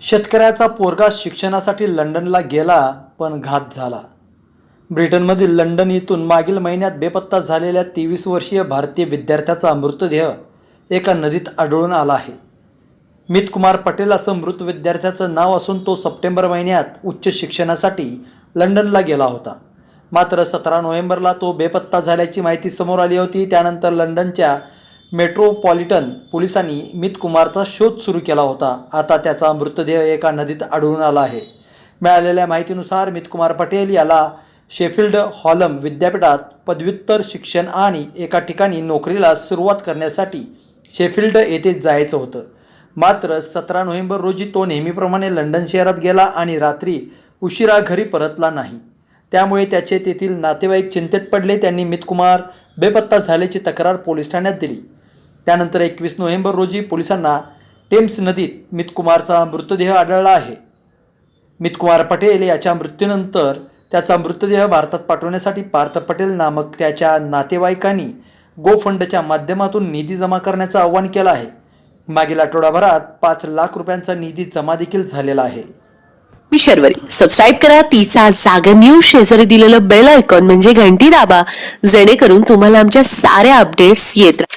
शेतकऱ्याचा पोरगा शिक्षणासाठी लंडनला गेला पण घात झाला. ब्रिटनमधील लंडन येथून मागील महिन्यात बेपत्ता झालेल्या तेवीस वर्षीय भारतीय विद्यार्थ्याचा मृतदेह एका नदीत आढळून आला आहे. मित कुमार पटेल असं मृत विद्यार्थ्याचं नाव असून तो सप्टेंबर महिन्यात उच्च शिक्षणासाठी लंडनला गेला होता. मात्र सतरा नोव्हेंबरला तो बेपत्ता झाल्याची माहिती समोर आली होती. त्यानंतर लंडनच्या मेट्रोपॉलिटन पोलिसांनी मित कुमारचा शोध सुरू केला होता. आता त्याचा मृतदेह एका नदीत आढळून आला आहे. मिळालेल्या माहितीनुसार मित कुमार पटेल याला शेफिल्ड हॉलम विद्यापीठात पदव्युत्तर शिक्षण आणि एका ठिकाणी नोकरीला सुरुवात करण्यासाठी शेफिल्ड येथे जायचं होतं. मात्र सतरा नोव्हेंबर रोजी तो नेहमीप्रमाणे लंडन शहरात गेला आणि रात्री उशिरा घरी परतला नाही. त्यामुळे त्याचे तेथील नातेवाईक चिंतेत पडले. त्यांनी मितकुमार बेपत्ता झाल्याची तक्रार पोलीस ठाण्यात दिली. त्यानंतर एकवीस नोव्हेंबर रोजी पोलिसांना टेम्स नदीत मितकुमारचा मृतदेह आढळला आहे. मितकुमार पटेल याच्या मृत्यूनंतर त्याचा मृतदेह भारतात पाठवण्यासाठी पार्थ पटेल नामक त्याच्या नातेवाईकांनी गो फंडच्या माध्यमातून निधी जमा करण्याचं आवाहन केलं आहे. मागील आठवडाभरात पाच लाख रुपयांचा निधी जमा देखील झालेला आहे. मी शर्वरी. सबस्क्राईब करा. तिचा जागर न्यूज शेजारी दिलेलं बेल आयकॉन म्हणजे घंटी दाबा. जेणेकरून तुम्हाला आमच्या साऱ्या अपडेट्स येत राहतील